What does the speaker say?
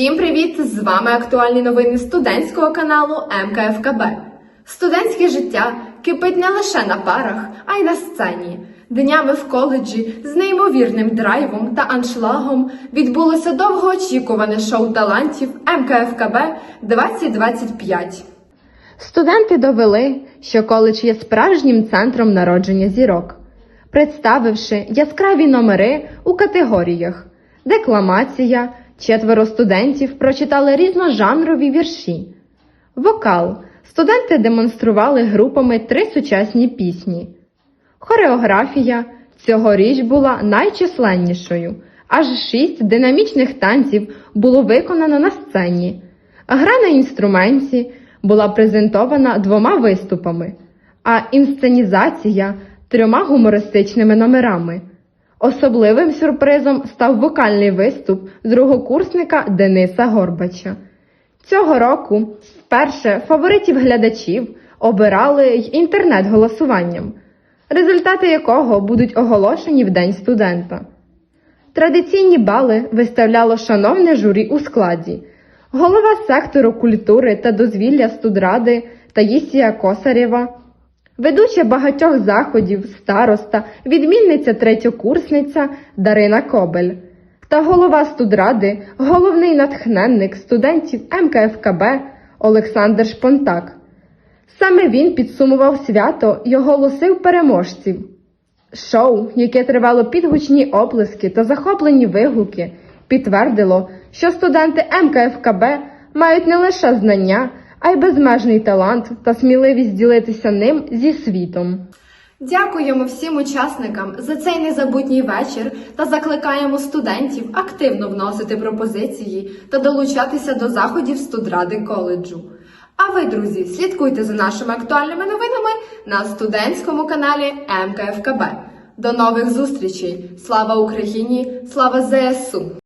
Всім привіт! З вами актуальні новини студентського каналу МКФКБ. Студентське життя кипить не лише на парах, а й на сцені. Днями в коледжі з неймовірним драйвом та аншлагом відбулося довгоочікуване шоу талантів МКФКБ 2025. Студенти довели, що коледж є справжнім центром народження зірок, представивши яскраві номери у категоріях декламація. Четверо студентів прочитали різножанрові вірші. Вокал. Студенти демонстрували групами три сучасні пісні. Хореографія цьогоріч була найчисленнішою. Аж шість динамічних танців було виконано на сцені. Гра на інструменті була презентована двома виступами, а інсценізація трьома гумористичними номерами. Особливим сюрпризом став вокальний виступ другокурсника Дениса Горбача. Цього року вперше фаворитів глядачів обирали й інтернет-голосуванням, результати якого будуть оголошені в День студента. Традиційні бали виставляло шановне журі у складі, голова сектору культури та дозвілля студради Таїсія Косарєва, ведуча багатьох заходів, староста, відмінниця третьокурсниця Дарина Кобель та голова студради, головний натхненник студентів МКФКБ Олександр Шпонтак. Саме він підсумував свято й оголосив переможців. Шоу, яке тривало під гучні оплески та захоплені вигуки, підтвердило, що студенти МКФКБ мають не лише знання, а й безмежний талант та сміливість ділитися ним зі світом. Дякуємо всім учасникам за цей незабутній вечір та закликаємо студентів активно вносити пропозиції та долучатися до заходів студради коледжу. А ви, друзі, слідкуйте за нашими актуальними новинами на студентському каналі МКФКБ. До нових зустрічей! Слава Україні! Слава ЗСУ!